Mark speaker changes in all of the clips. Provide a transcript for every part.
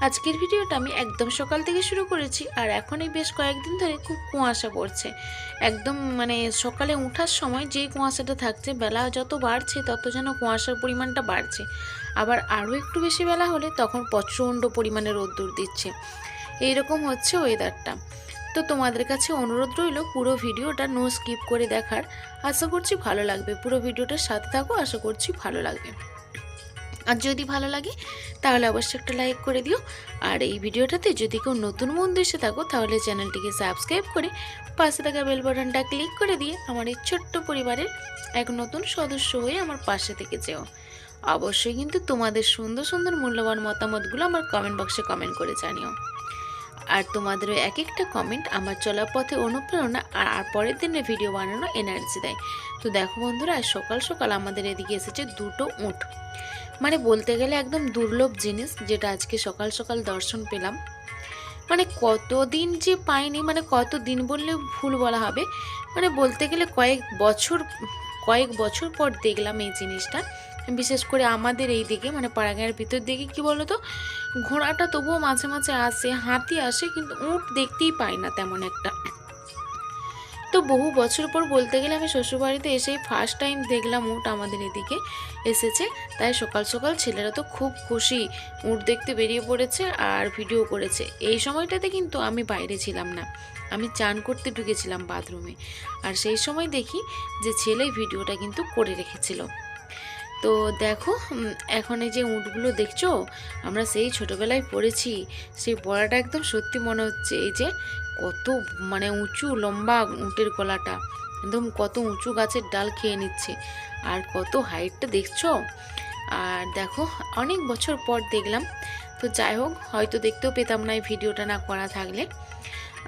Speaker 1: আজকের ভিডিওটা আমি একদম সকাল থেকে শুরু করেছি আর এখনই বেশ কয়েকদিন ধরে খুব কুয়াশা পড়ছে। একদম মানে সকালে ওঠার সময় যে কুয়াশাটা থাকছে, বেলা যত বাড়ছে তত যেন কুয়াশার পরিমাণটা বাড়ছে। আবার আরও একটু বেশি বেলা হলে তখন প্রচণ্ড পরিমাণে রোদ্দুর দিচ্ছে। এইরকম হচ্ছে ওয়েদারটা তো তোমাদের কাছে অনুরোধ রইল পুরো ভিডিওটা নো স্কিপ করে দেখার। আশা করছি ভালো লাগবে। পুরো ভিডিওটার সাথে থাকো, আশা করছি ভালো লাগবে। আর যদি ভালো লাগে, তাহলে অবশ্যই একটা লাইক করে দিও। আর এই ভিডিওটাতে যদি কেউ নতুন বন্ধু এসে থাকো, তাহলে চ্যানেলটিকে সাবস্ক্রাইব করে পাশে থাকা বেল বাটনটা ক্লিক করে দিয়ে আমার এই ছোট্ট পরিবারের এক নতুন সদস্য হয়ে আমার পাশে থেকে যেও। অবশ্যই কিন্তু তোমাদের সুন্দর সুন্দর মূল্যবান মতামতগুলো আমার কমেন্ট বক্সে কমেন্ট করে জানিও। আর তোমাদের এক একটা কমেন্ট আমার চলার পথে অনুপ্রেরণা আর পরের দিনে ভিডিও বানানো এনার্জি দেয়। তো দেখো বন্ধুরা, সকাল সকাল আমাদের এদিকে এসেছে দুটো উঁট। মানে বলতে গেলে একদম দুর্লভ জিনিস যেটা আজকে সকাল সকাল দর্শন পেলাম। মানে কতদিন যে পাইনি মানে কত দিন বললে ভুল বলা হবে মানে বলতে গেলে কয়েক বছর কয়েক বছর পর দেখলাম এই জিনিসটা। বিশেষ করে আমাদের এই দিকে মানে পাড়াগাঁয়ের ভিতর দিকে কি বলতো, ঘোড়াটা তবুও মাঝে মাঝে আসে, হাতি আসে, কিন্তু উঁট দেখতেই পাই না তেমন একটা। তো বহু বছর পর বলতে গেলে আমি শ্বশুরবাড়িতে এসেই ফার্স্ট টাইম দেখলাম উট আমাদের এদিকে এসেছে। তাই সকাল সকাল ছেলেরা তো খুব খুশি উট দেখতে বেরিয়ে পড়েছে আর ভিডিও করেছে। এই সময়টাতে কিন্তু আমি বাইরে ছিলাম না। আমি চান করতে ঢুকেছিলাম বাথরুমে আর সেই সময় দেখি যে ছেলে ভিডিওটা কিন্তু করে রেখেছিল। তো দেখো এখন এই যে উঁটগুলো দেখছ? আমরা সেই ছোটোবেলায় পড়েছি। সেই পড়াটা একদম সত্যি মনে হচ্ছে। এই যে কত মানে উঁচু, লম্বা উঁটের গলাটা। একদম কত উঁচু গাছের ডাল খেয়ে নিচ্ছে। আর কত হাইটটা দেখছ? আর দেখো, অনেক বছর পর দেখলাম। তো যাই হোক, হয়তো দেখতেও পেতাম না এই ভিডিওটা না করা থাকলে।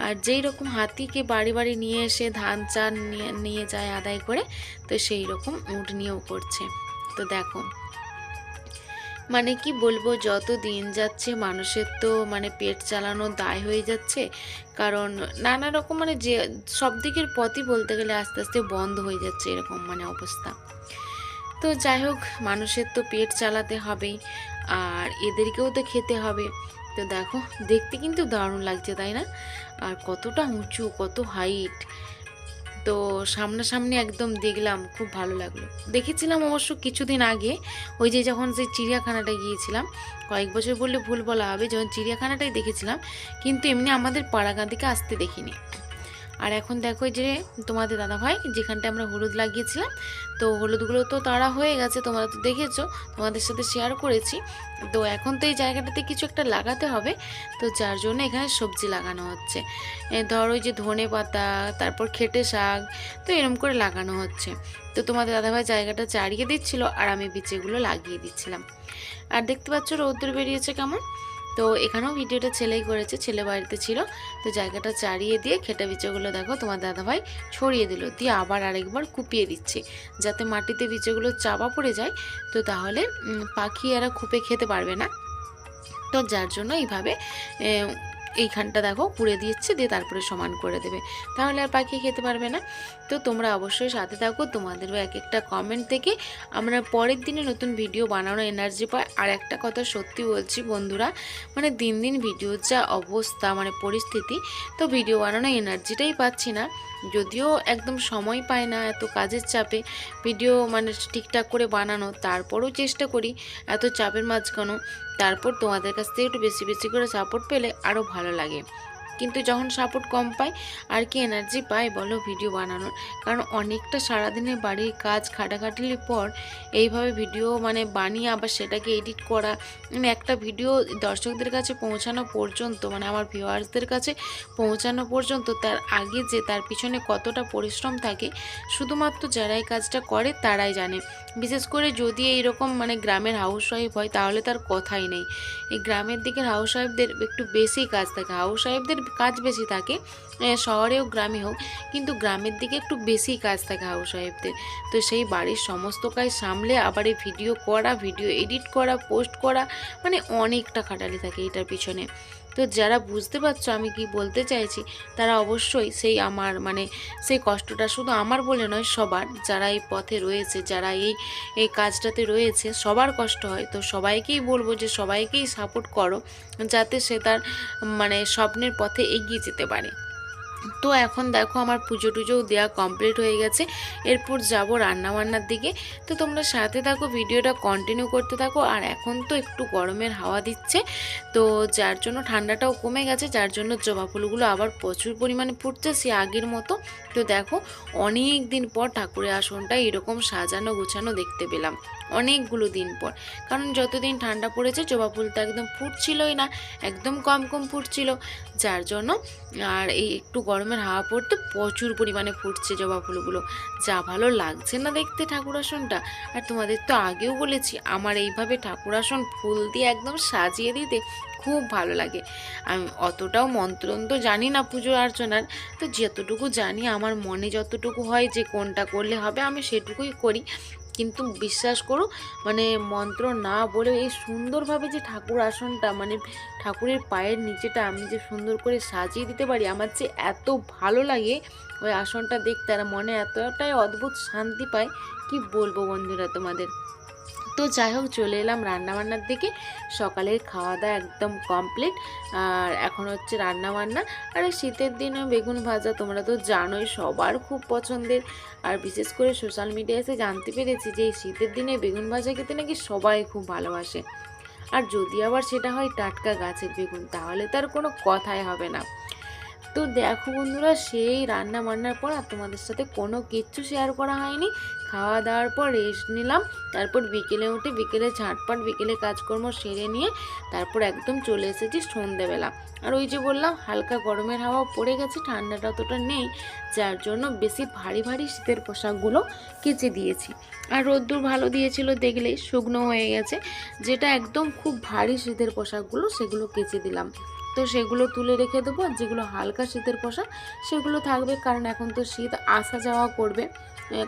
Speaker 1: আর যেই রকম হাতিকে বাড়ি বাড়ি নিয়ে এসে ধান চান নিয়ে নিয়ে যায় আদায় করে, তো সেই রকম উঁট নিয়েও করছে। তো দেখো মানে কি বলব, যত দিন যাচ্ছে মানুষের তো মানে পেট চালানো দায় হয়ে যাচ্ছে। কারণ নানা রকম মানে যে, সব দিকের পথই বলতে গেলে আস্তে আস্তে বন্ধ হয়ে যাচ্ছে এরকম মানে অবস্থা। তো যাই হোক, মানুষের তো পেট চালাতে হবেই, আর এদেরকেও তো খেতে হবে। তো দেখো, দেখতে কিন্তু দারুণ লাগছে, তাই না? আর কতটা উঁচু, কত হাইট তো সামনাসামনি একদম দেখলাম, খুব ভালো লাগল। দেখেছিলাম অবশ্য কিছুদিন আগে, ওই যে যখন সেই চিড়িয়াখানাটা গিয়েছিলাম, কয়েক বছর বললে ভুল বলা হবে, যখন চিড়িয়াখানাটাই দেখেছিলাম, কিন্তু এমনি আমাদের পাড়াগাঁ থেকে আসতে দেখিনি। আর এখন দেখো যে তোমাদের দাদা ভাই যেখানটা আমরা হলুদ লাগিয়েছিলাম, তো হলুদগুলো তো তারা হয়ে গেছে, তোমরা তো দেখেছ, তোমাদের সাথে শেয়ার করেছি। তো এখন তো এই জায়গাটাতে কিছু একটা লাগাতে হবে, তো যার জন্য এখানে সবজি লাগানো হচ্ছে। ধর ওই যে ধনে পাতা, তারপর খেটে শাক, তো এরম করে লাগানো হচ্ছে। তো তোমাদের দাদাভাই জায়গাটা চাড়িয়ে দিচ্ছিল, আর আমি বিচেগুলো লাগিয়ে দিচ্ছিলাম। আর দেখতে পাচ্ছ রৌদ্র বেরিয়েছে কেমন? তো এখানেও ভিডিওটা ছেলেই করেছে, ছেলে বাড়িতে ছিল। তো জায়গাটা চারিয়ে দিয়ে খেটা বিচেগুলো দেখো, তোমার দাদাভাই ছড়িয়ে দিল, দিয়ে আবার আরেকবার কুপিয়ে দিচ্ছে। যাতে মাটিতে বিচেগুলো চাপা পড়ে যায়, তো তাহলে পাখি এরা খুপে খেতে পারবে না। তো যার জন্য এইভাবে এইখানটা দেখো, পুড়ে দিচ্ছে দিয়ে তারপরে সমান করে দেবে। তাহলে আর পাখি খেতে পারবে না। তো তোমরা অবশ্যই সাথে থাকো, তোমাদেরও এক একটা কমেন্ট থেকে আমরা পরের দিনে নতুন ভিডিও বানানো এনার্জি পাই। আর একটা কথা সত্যি বলছি বন্ধুরা মানে দিন দিন ভিডিওর যা অবস্থা মানে পরিস্থিতি, তো ভিডিও বানানো এনার্জিটাই পাচ্ছি না। যদিও একদম সময় পায় না এত কাজের চাপে ভিডিও মানে ঠিকঠাক করে বানানো, তারপরও চেষ্টা করি এত চাপের মাঝখানেও। তারপর তোমাদের কাছ থেকে একটু বেশি বেশি করে সাপোর্ট পেলে আরও ভালো লাগে। কিন্তু যখন সাপোর্ট কম পাই আর কি এনার্জি পাই বলো ভিডিও বানানোর। কারণ অনেকটা সারাদিনের বাড়ির কাজ খাটাখাটলির পর এইভাবে ভিডিও মানে বানিয়ে আবার সেটাকে এডিট করা মানে একটা ভিডিও দর্শকদের কাছে পৌঁছানো পর্যন্ত মানে আমার ভিউয়ার্সদের কাছে পৌঁছানো পর্যন্ত, তার আগে যে তার পিছনে কতটা পরিশ্রম থাকে, শুধুমাত্র যারা এই কাজটা করে তারাই জানে। বিশেষ করে যদি এইরকম মানে গ্রামের হাউস হয়, তাহলে তার কথাই নেই। এই গ্রামের দিকের হাউস একটু বেশি কাজ থাকে। হাউস ওয়াইফদের কাজ বেশি থাকে শহরেও গ্রামে হোক, কিন্তু গ্রামের দিকে একটু বেশি কাজ থাকে হাউস ওয়াইফদের তো সেই বাড়ির সমস্ত কাজ সামলে আবার এই ভিডিও করা, ভিডিও এডিট করা, পোস্ট করা মানে অনেকটা খাটালি থাকে এটার পিছনে। তো যারা বুঝতে পারছ আমি কি বলতে চাইছি, তারা অবশ্যই সেই আমার মানে সেই কষ্টটা শুধু আমার বলে নয়, সবার, যারা এই পথে রয়েছে, যারা এই এই কাজটাতে রয়েছে, সবার কষ্ট হয়। তো সবাইকেই বলব যে সবাইকেই সাপোর্ট করো, যাতে সে তার মানে স্বপ্নের পথে এগিয়ে যেতে পারে। তো এখন দেখো আমার পুজো টুজোও দেওয়া কমপ্লিট হয়ে গেছে। এরপর যাব রান্নাবান্নার দিকে। তো তোমরা সাথে থাকো, ভিডিওটা কন্টিনিউ করতে থাকো। আর এখন তো একটু গরমের হাওয়া দিচ্ছে। তো যার জন্য ঠান্ডাটাও কমে গেছে, যার জন্য জবা ফুলগুলো আবার প্রচুর পরিমাণে ফুটছে সে আগের মতো। তো দেখো অনেক দিন পর ঠাকুরের আসনটা এরকম সাজানো গোছানো দেখতে পেলাম। অনেকগুলো দিন পর। কারণ যতদিন ঠান্ডা পড়েছে, জবা ফুল তো একদম ফুটছিলই না, একদম কম কম ফুটছিল। যার জন্য আর এই একটু গরমের হাওয়া পড়তে প্রচুর পরিমাণে ফুটছে জবা ফুলগুলো। যা ভালো লাগছে না দেখতে ঠাকুর আসনটা। আর তোমাদের তো আগেও বলেছি, আমার এইভাবে ঠাকুর আসন ফুল দিয়ে একদম সাজিয়ে দিতে খুব ভালো লাগে। আমি অতটাও মন্ত্রণ তো জানি না পুজো অর্চনার, তো যতটুকু জানি, আমার মনে যতটুকু হয় যে কোনটা করলে হবে, আমি সেটুকুই করি। কিন্তু বিশ্বাস করো মানে মন্ত্র না বলে এই সুন্দরভাবে যে ঠাকুর আসনটা মানে ঠাকুরের পায়ের নিচেটা আমি যে সুন্দর করে সাজিয়ে দিতে পারি, আমার যে এত ভালো লাগে ওই আসনটা দেখতে, আর মনে এতটাই অদ্ভুত শান্তি পায়, কি বলব বন্ধুরা তোমাদের? তো যাই হোক, চলে এলাম রান্নাবান্নার দিকে। সকালের খাওয়া দাওয়া একদম কমপ্লিট আর এখন হচ্ছে রান্নাবান্না। আর শীতের দিনে বেগুন ভাজা তোমরা তো জানোই, সবার খুব পছন্দের। আর বিশেষ করে সোশ্যাল মিডিয়ায় এসে জানতে পেরেছি যে, এই শীতের দিনে বেগুন ভাজা খেতে নাকি সবাই খুব ভালোবাসে। আর যদি আবার সেটা হয় টাটকা গাছের বেগুন, তাহলে তার কোনো কথাই হবে না। তো দেখো বন্ধুরা, সেই রান্না বান্নার পর আর তোমাদের সাথে কোনো কিচ্ছু শেয়ার করা হয়নি। খাওয়া দাওয়ার পর রেস্ট নিলাম, তারপর বিকেলে উঠে বিকেলে ঝাঁটপাট, বিকেলে কাজকর্ম সেরে নিয়ে তারপর একদম চলে এসেছি সন্ধেবেলা। আর ওই যে বললাম, হালকা গরমের হাওয়া পড়ে গেছে, ঠান্ডাটা অতটা নেই, যার জন্য বেশি ভারী ভারী শীতের পোশাকগুলো কেচে দিয়েছি। আর রোদ্দুর ভালো দিয়েছিল দেখলেই, শুকনো হয়ে গেছে, যেটা একদম খুব ভারী শীতের পোশাকগুলো সেগুলো কেচে দিলাম। তো সেগুলো তুলে রেখে দেবো। আর যেগুলো হালকা শীতের পোশাক, সেগুলো থাকবে। কারণ এখন তো শীত আসা যাওয়া করবে।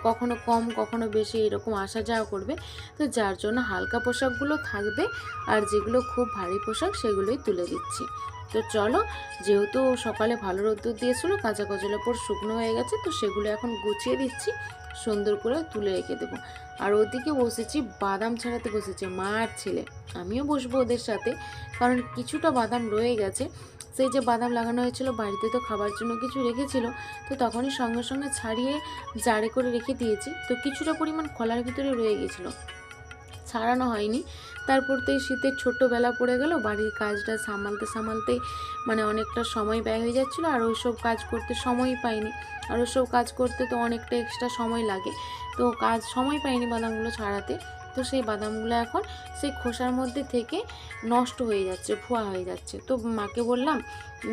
Speaker 1: কখনো কম, কখনো বেশি এরকম আসা যাওয়া করবে। তো যার জন্য হালকা পোশাকগুলো থাকবে। আর যেগুলো খুব ভারী পোশাক, সেগুলোই তুলে দিচ্ছি। তো চলো, যেহেতু সকালে ভালো রোদ্দুর দিয়েছিলো, কাঁচা কচলের পর শুকনো হয়ে গেছে, তো সেগুলো এখন গুছিয়ে দিচ্ছি। সুন্দর করে তুলে রেখে দেবো। আর ওদিকে বসেছি, বাদাম ছাড়াতে বসেছে, মার ছেলে। আমিও বসবো ওদের সাথে, কারণ কিছুটা বাদাম রয়ে গেছে। সেই যে বাদাম লাগানো হয়েছিল, বাড়িতে তো খাবার জন্য কিছু রেখেছিল, তো তখনই সঙ্গে সঙ্গে ছাড়িয়ে জারে করে রেখে দিয়েছি। তো কিছুটা পরিমাণ খোলার ভিতরে রয়ে গেছিল। ছাড়ানো হয়নি। তারপর তো এই শীতের ছোট্টবেলা পড়ে গেল, বাড়ির কাজটা সামালতে সামালতেই মানে অনেকটা সময় ব্যয় হয়ে যাচ্ছিল আর ওইসব কাজ করতে সময়ই পাইনি। আর ওইসব কাজ করতে তো অনেকটা এক্সট্রা সময় লাগে। তো কাজ সময় পাইনি বাদামগুলো ছাড়াতে। তো সেই বাদামগুলো এখন সেই খোসার মধ্যে থেকে নষ্ট হয়ে যাচ্ছে, ভুয়া হয়ে যাচ্ছে। তো মাকে বললাম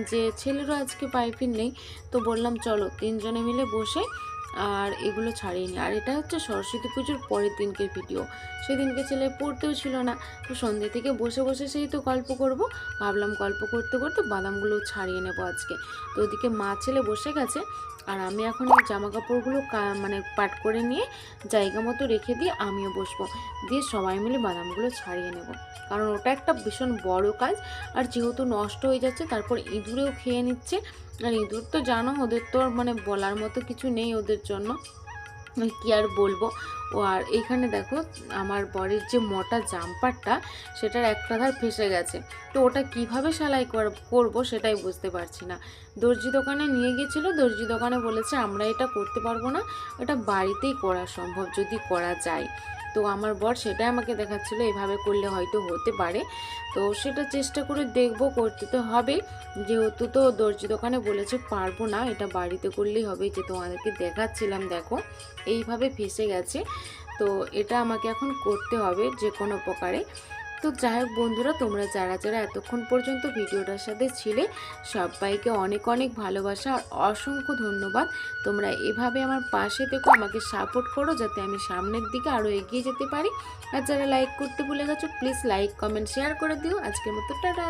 Speaker 1: যে, ছেলেরও আজকে পাইপিন নেই। তো বললাম, চলো তিনজনে মিলে বসে আর এগুলো ছাড়িয়ে নিই আর এটা হচ্ছে সরস্বতী পুজোর পরের দিনকে ভিডিও সেদিনকে ছেলে পড়তেও ছিল না। তো সন্ধ্যে থেকে বসে বসে সেই তো গল্প করব। ভাবলাম গল্প করতে করতে বাদামগুলো ছাড়িয়ে নেব আজকে। তো ওদিকে মা ছেলে বসে গেছে। আর আমি এখন এই জামা কাপড়গুলো মানে পাট করে নিয়ে জায়গা মতো রেখে দিয়ে আমিও বসবো। দিয়ে সবাই মিলে বাদামগুলো ছাড়িয়ে নেব। কারণ ওটা একটা ভীষণ বড় কাজ। আর যেহেতু নষ্ট হয়ে যাচ্ছে, তারপর ইঁদুরেও খেয়ে নিচ্ছে। আর ইঁদুর তো জানো, ওদের তো মানে বলার মতো কিছু নেই ওদের জন্য। কি আর বলব? ও আর এখানে দেখো, আমার বরের যে মোটা জাম্পারটা, সেটার একটা ধার ফেসে গেছে। তো ওটা কীভাবে সেলাই কর- করব সেটাই বুঝতে পারছি না। দর্জি দোকানে নিয়ে গেছিল দর্জি দোকানে বলেছে, আমরা এটা করতে পারব না, এটা বাড়িতেই করা সম্ভব, যদি করা যায়। তো আমার বর সেটাই আমাকে দেখাচ্ছিলো, এভাবে করলে হয়তো হতে পারে। তো সেটা চেষ্টা করে দেখব, করতে তো হবে। যেহেতু তো দর্জি দোকানে বলেছে, পারব না, এটা বাড়িতে করলেই হবে। যে তোমাদেরকে দেখাচ্ছিলাম, দেখো, এইভাবে ফেসে গেছে। তো এটা আমাকে এখন করতে হবে যে কোনো প্রকারে। তো যাই হোক বন্ধুরা, তোমরা যারা যারা এতক্ষণ পর্যন্ত ভিডিওটার সাথে ছিলে, সবাইকে অনেক অনেক ভালোবাসা আর অসংখ্য ধন্যবাদ। তোমরা এভাবে আমার পাশে থেকো, আমাকে সাপোর্ট করো যাতে আমি সামনের দিকে আরও এগিয়ে যেতে পারি। আর যারা লাইক করতে ভুলে গেছো, প্লিজ লাইক, কমেন্ট, শেয়ার করে দিও। আজকের মতো, টাটা!